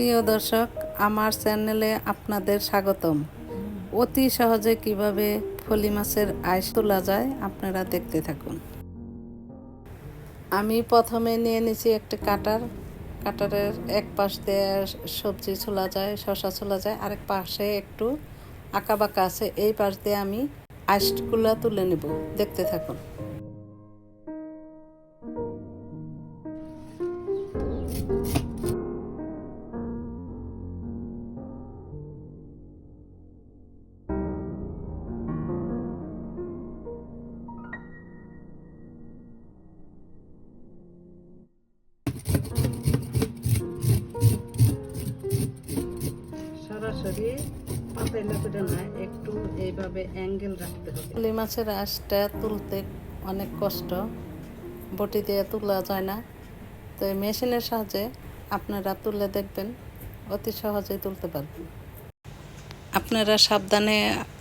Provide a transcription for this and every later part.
প্রিয় দর্শক, আমার চ্যানেলে আপনাদের স্বাগতম। অতি সহজে কীভাবে ফলি মাছের আইস তোলা যায় আপনারা দেখতে থাকুন। আমি প্রথমে নিয়ে নিয়েছি একটা কাটার। কাটারের এক পাশ দিয়ে সবজি ছোলা যায় শশা ছোলা যায়, আরেক পাশে একটু আঁকা বাঁকা আছে। এই পাশ দিয়ে আমি আইসগুলো তুলে নেব। দেখতে থাকুন। সরাসরি একটু এইভাবে অ্যাঙ্গেল রাখতে হবে। ফলি মাছের আঁশটা তুলতে অনেক কষ্ট, বটি দিয়ে তোলা যায় না। তো এই মেশিনের সাহায্যে আপনারা তুলে দেখবেন, অতি সহজেই তুলতে পারবেন। আপনারা সাবধানে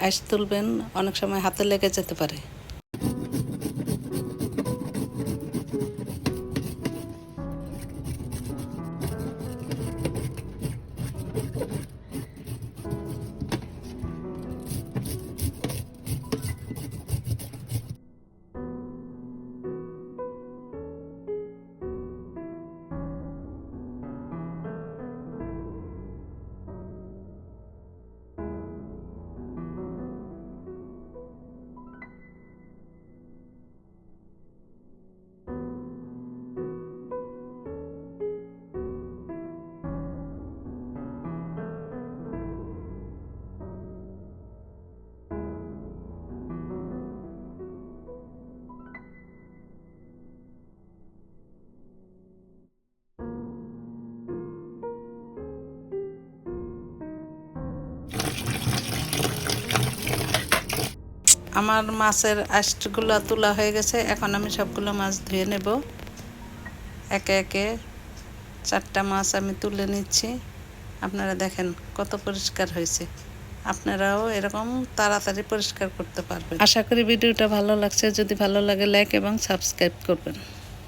আইস তুলবেন, অনেক সময় হাতে লেগে যেতে পারে। আমার মাছের আষ্টগুলো তোলা হয়ে গেছে। এখন আমি সবগুলো মাছ ধুয়ে নেব। একে একে চারটা মাছ আমি তুলে নিচ্ছি। আপনারা দেখেন কত পরিষ্কার হয়েছে। আপনারাও এরকম তাড়াতাড়ি পরিষ্কার করতে পারবেন। আশা করি ভিডিওটা ভালো লাগছে। যদি ভালো লাগে লাইক এবং সাবস্ক্রাইব করবেন।